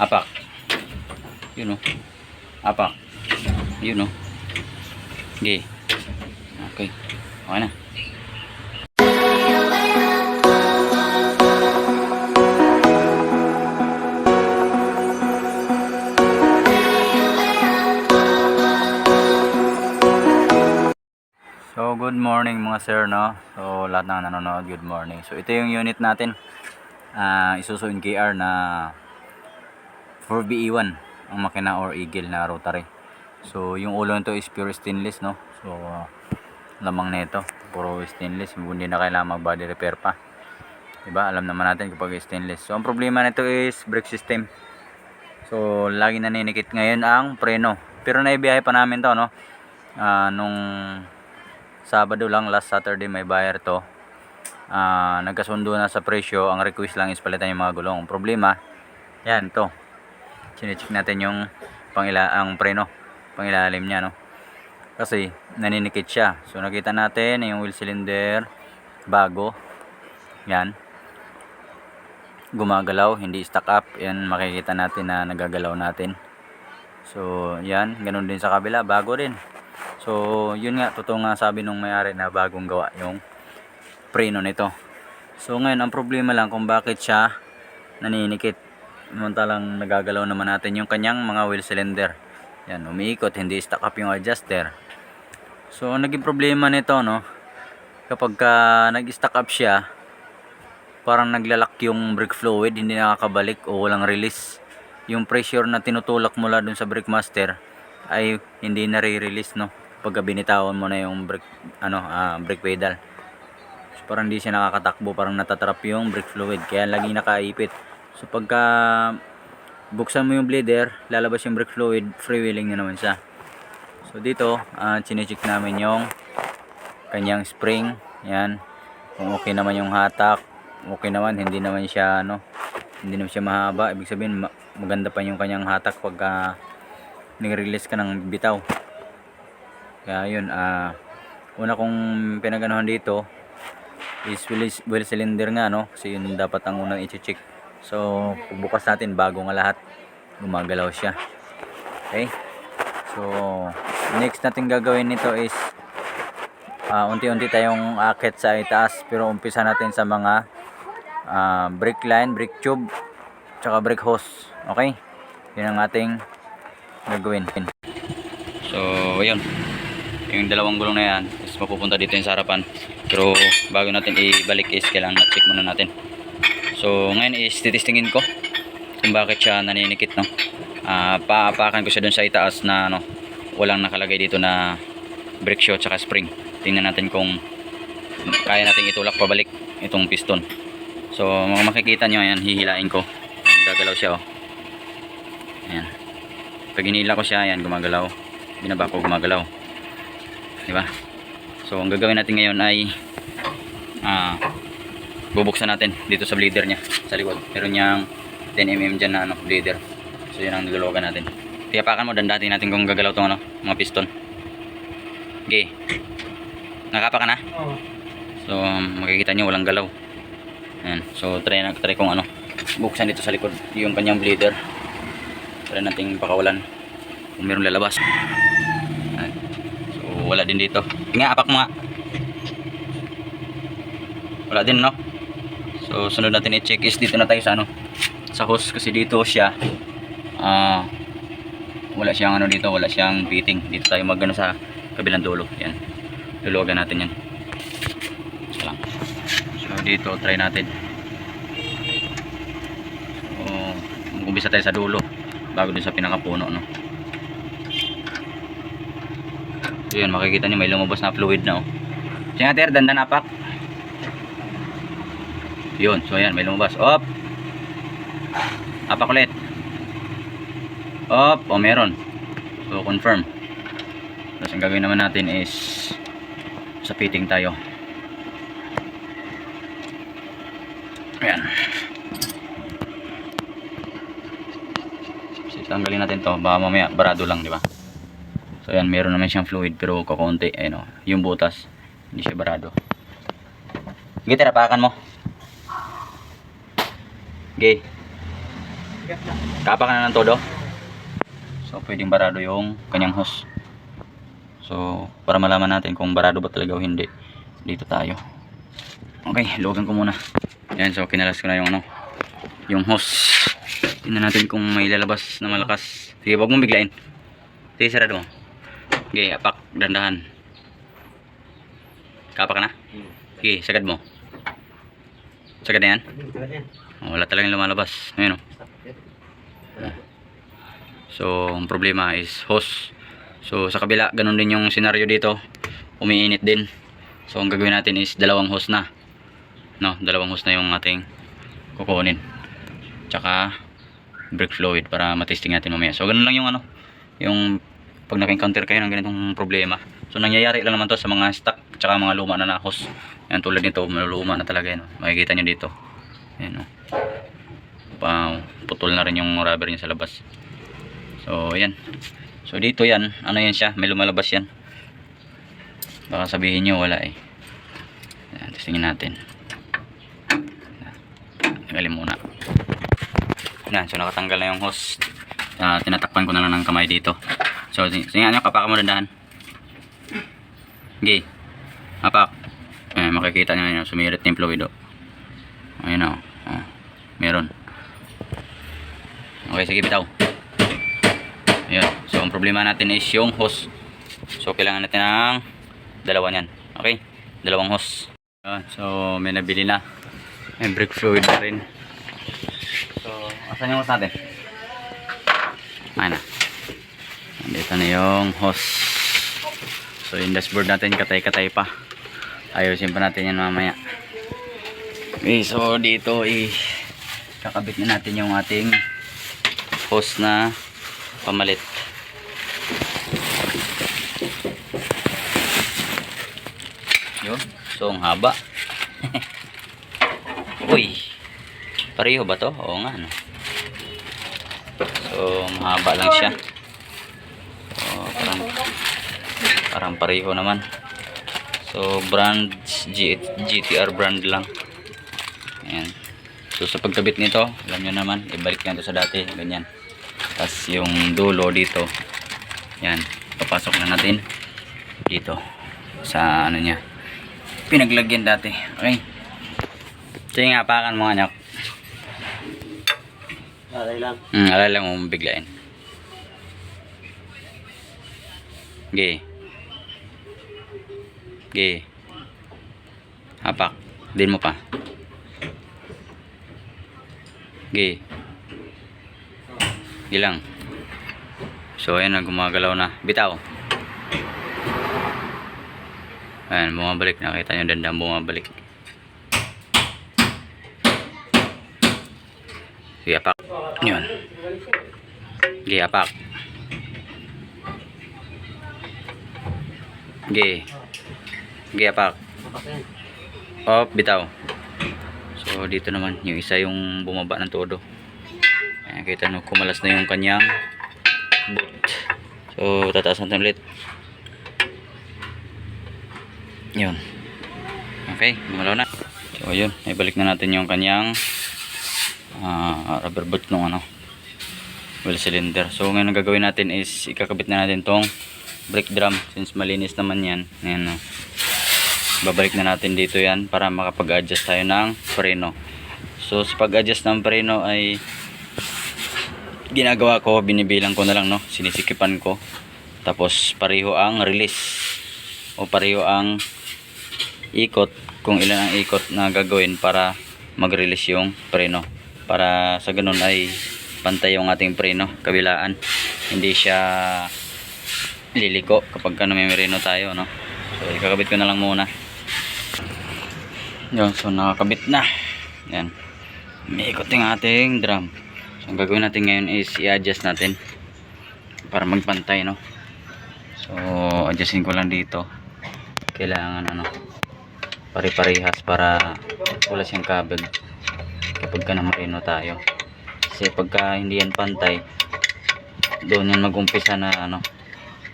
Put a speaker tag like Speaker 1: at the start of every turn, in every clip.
Speaker 1: Apak. Yun o. Apak. Yun o. Okay. Okay. Okay na. So, good morning mga sir, no? So, lahat na nanonood, good morning. So, ito yung unit natin. Ah, Isuzu NKR na 4BE1 ang makina or Eagle na rotary. So, yung ulo nito is pure stainless, no? So, ah, lamang nito, puro stainless. Hindi na kailangan mag body repair pa. Diba? Alam naman natin kapag stainless. So, ang problema nito is brake system. So, lagi naninikit ngayon ang preno. Pero naibiyahe pa namin to, no? Ah, nung Sabado lang, last Saturday may buyer to. Ah, nagkasundo na sa presyo. Ang request lang is palitan yung mga gulong. Problema, yan to. Chinecheck natin yung pangila ang preno, pangilalim niya, no. Kasi naninikit siya. So nakita natin yung wheel cylinder bago. Yan. Gumagalaw, hindi stuck up. Yan makikita natin na nagagalaw natin. So, yan, ganun din sa kabila, bago din. So, yun nga, totoo nga sabi nung may-ari na bagong gawa yung preno nito. So, ngayon, ang problema lang kung bakit siya naninikit. Samantalang nagagalaw naman natin yung kanyang mga wheel cylinder. Yan, umiikot, hindi stuck up yung adjuster. So, naging problema nito, no, kapag ka nag-stuck up siya, parang naglalak yung brake fluid, hindi nakakabalik o walang release. Yung pressure na tinutulak mula dun sa brake master ay hindi nare-release no pagka binitawan mo na yung brake ano ah, brake pedal so, parang hindi siya nakakatakbo parang natatrap yung brake fluid kaya laging nakaipit so pagka buksan mo yung bleeder lalabas yung brake fluid freewheeling na naman siya. So dito uh, chinecheck namin yung kanyang spring. Yan. Kung okay naman yung hatak. Okay naman hindi naman siya ano hindi naman siya mahaba. Ibig sabihin ma- maganda pa yung kanyang hatak pagka nag-release ka ng bitaw. Kaya yun ah una kong pinaganohan dito is wheel, wheel cylinder nga no? Kasi yun dapat ang unang i-check so bukas natin bago nga lahat. Gumagalaw siya. Okay? So next natin gagawin nito is ah, unti-unti tayong akit sa itaas. Pero umpisa natin sa mga ah, brake line, brake tube tsaka brake hose. Okay? Yun ang ating gagawin. So yun yung dalawang gulong na yan is mapupunta dito sa harapan. Pero bago natin ibalik is kailangan na-check muna natin so ngayon is titistingin ko kung bakit siya naninikit no? Ah, paapakan ko siya dun sa itaas na ano walang nakalagay dito na brake shoe tsaka spring. Tingnan natin kung kaya natin itulak pabalik itong piston. So mga makikita nyo ayan hihilain ko. Gagalaw siya oh. Ayan. Pag hinila ko siya ayan gumagalaw. Binaba ko gumagalaw. Di ba? So ang gagawin natin ngayon ay ah bubuksan natin dito sa bleeder niya sa likod. Meron niyang 10mm dyan na ano, bleeder. So yun ang niluluwagan natin. Tiyapakan mo dandatin natin kung gagalaw tong ano, mga piston. Okay nakapa ka na?
Speaker 2: Oo.
Speaker 1: so makikita nyo walang galaw. Ayan. So try na try kong ano buksan dito sa likod yung kanyang bleeder. Try nating pakawalan kung meron lalabas. Ayan. so wala din dito. Nga apak mo nga. Wala din no so sunod natin i-check is dito na tayo sa ano sa hose kasi dito siya ah wala siyang ano dito wala siyang fitting dito tayo magano sa kabilang dulo yan. Luluwagan natin yan. So lang. So dito try natin. So umpisa tayo sa dulo bago dun sa pinakapuno no? So yun makikita nyo may lumabas na fluid na oh. Sige ter dandan apak yun so yan may lumabas. Op! Apak ulit op! O meron. So confirm. Tapos ang gagawin naman natin is sa fitting tayo. Ayan. So tanggalin natin to. Baka mamaya barado lang di ba? So ayan meron naman siyang fluid pero kukunti ayun o yung butas hindi siya barado. Sige, tirapakan mo. Okay. Kapa ka na ng todo. So, pwedeng barado yung kanyang hose. So, para malaman natin kung barado ba talaga o hindi, dito tayo. Okay, luwagan ko muna. Yan, so kinalas ko na yung ano, yung hose. Tingnan natin kung may lalabas na malakas. Sige, wag mong biglain. Sige, sarado mo. Okay, apak, dandahan. Kapa ka na? Sige, sagad mo. Sagad na yan? Wala talagang lumalabas. Ayun oh. So, ang problema is hose. So, sa kabila, ganun din yung senaryo dito. Umiinit din. So, ang gagawin natin is dalawang hose na. No, dalawang hose na yung ating kukunin. Tsaka, brake fluid para matesting natin mamaya. So, ganun lang yung ano, yung pag naka-encounter kayo ng ganitong problema. So, nangyayari lang naman to sa mga stock tsaka mga luma na na hose. Yan, tulad nito, maluluma na talaga yan. Makikita nyo dito. Yan, oh. Pa, putol na rin yung rubber niya sa labas. So, ayan. So, dito yan. Ano yan siya? May lumalabas yan. Baka sabihin nyo, wala eh. Ayan, testingin natin. Tagalin muna. Ayan, so nakatanggal na yung hose. Ah, tinatakpan ko na lang ng kamay dito. So, sige nyo, kapakan mo dandahan. Okay. Hapak. Ayan, makikita nyo yun. Sumirit na yung fluid. oh. Ayun o. Oh. Meron. Okay, sige bitaw. Ayan. So, ang problema natin is yung hose. So, kailangan natin ng dalawa niyan. Okay? Dalawang hose. Ayan. So, may nabili na. May brake fluid na rin. So, asan yung hose natin? Ayan na. Dito na yung hose. So, yung dashboard natin katay-katay pa. Ayusin pa natin yan mamaya. Okay, so dito i kakabit na natin yung ating hose na pamalit. Yun. So, ang haba. Uy. Pareho ba to? Oo nga, no? So, mahaba lang siya. Parang, parang pareho naman. So, brand G GTR brand lang. Ayan. So, sa pagkabit nito, alam nyo naman, ibalik nyo ito sa dati. Ganyan. Tapos, yung dulo dito, yan, papasok na natin dito sa ano niya pinaglagyan dati okay sige nga pakan mo anak
Speaker 2: Alay lang.
Speaker 1: hmm, alala mo biglain okay okay hapak. Din mo pa. Okay ilang so ayan na gumagalaw na. Bitaw. Ayan bumabalik. Nakita nyo dandang bumabalik. Sige apak yun. Sige apak sige sige apak. Op bitaw. So dito naman yung isa yung bumaba ng todo. Ayan kita nyo kumalas na yung kanyang boot. So tataas natin ulit. Yun. Okay gumalaw na. So yun ibalik na natin yung kanyang ah, rubber boot nung ano wheel cylinder. So ngayon ang gagawin natin is ikakabit na natin tong brake drum since malinis naman yan. Ayan no babalik na natin dito yan para makapag-adjust tayo ng preno. So sa pag-adjust ng preno ay ginagawa ko binibilang ko na lang no? Sinisikipan ko. Tapos pareho ang release. O pareho ang ikot kung ilan ang ikot na gagawin para mag-release yung preno. Para sa ganun ay pantay yung ating preno kabilaan. Hindi siya liliko kapag ka namimireno tayo no? So ikakabit ko na lang muna. Yun so nakakabit na. Yan. May ikot yung ating drum. So ang gagawin natin ngayon is i-adjust natin para magpantay no? So adjustin ko lang dito. Kailangan ano pare-parehas para wala siyang kabel kapag ka namarino tayo. Kasi pagka hindi yan pantay doon yan mag-umpisa na ano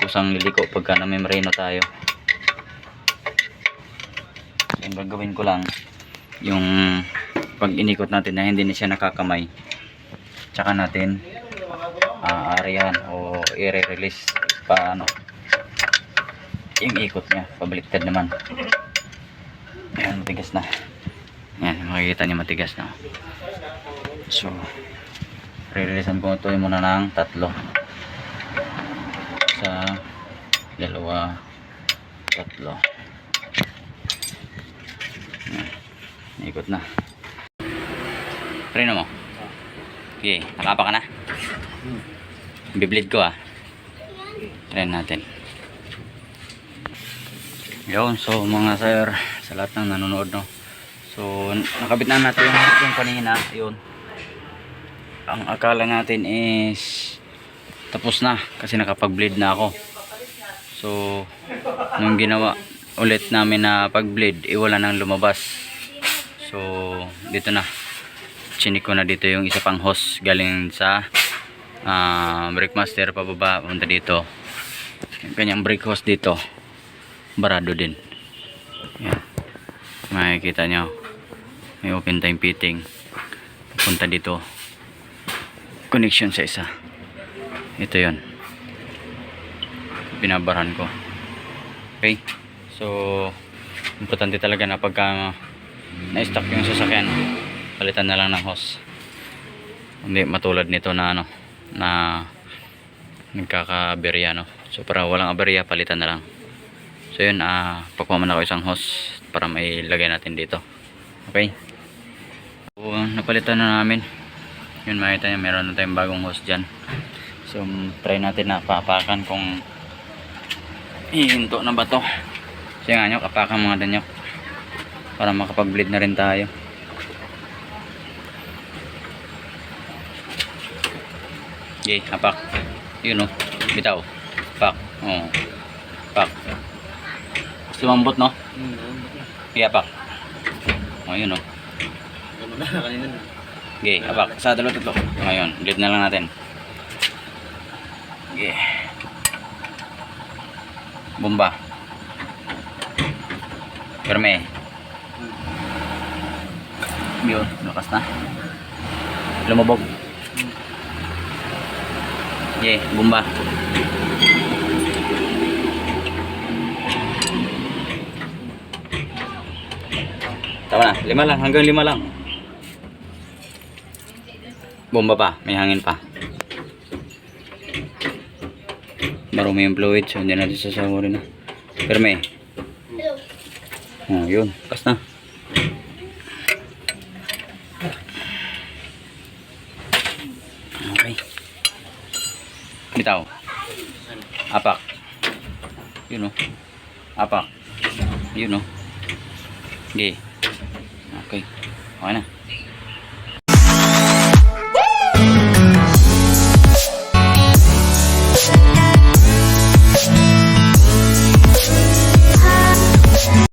Speaker 1: kusang liliko pagka namimarino tayo. So, yung gagawin ko lang yung pag inikot natin na hindi na siya nakakamay tsaka natin uh, o i-release pa ano yung ikot niya pabaliktad naman. Ayan matigas na. Ayan makikita niyo matigas na. So re-releasean ko ito muna ng tatlo sa dalawa tatlo. Ikot na. Preno mo? Okay nakapa ka na? Bibleed ko ah. Try natin. Yun so mga sir sa lahat ng nanonood no? So nakabit na natin yung kanina. Yun. Ang akala natin is tapos na kasi nakapag bleed na ako. So nung ginawa ulit namin na pag bleed eh nang lumabas. So dito na. Chinik ko na dito yung isa pang hose galing sa uh, brake master pababa punta dito. Yung kanyang brake hose dito barado din. Yan. Makikita nyo. May open time fitting. Punta dito. Connection sa isa ito yon binabaran ko. Okay. So importante talaga na pagka na-stuck yung sasakyan palitan na lang ng hose. Hindi matulad nito na ano na nagkakaberya no? So para walang aberya palitan na lang. So yun ah pakuha muna ako isang hose para may lagay natin dito. Okay? So napalitan na namin. Yun makita nyo meron na tayong bagong hose dyan so try natin na papakan kung hihinto na ba to kasi nga nyo kapakan mga danyok para makapag bleed na rin tayo Okay, hapak. Yun o. Bitaw. Pak. Oo. Pak. Gusto mambot no? Okay, hapak. O, yun o. Okay, hapak. Sa dalawa tatlo. Ngayon, bleed na lang natin. Okay. Bomba. Perme. Yun, lakas na. Lumabog. Okay, bomba. Tama na, lima lang, hanggang lima lang. Bomba pa, may hangin pa. Marumi yung fluid, so hindi natin sasawarin na. Pero may. Oh, yun, kas na. Okay. Bitaw. Apak. Yun o. Apak. Yun o. Okay. Okay. Okay na.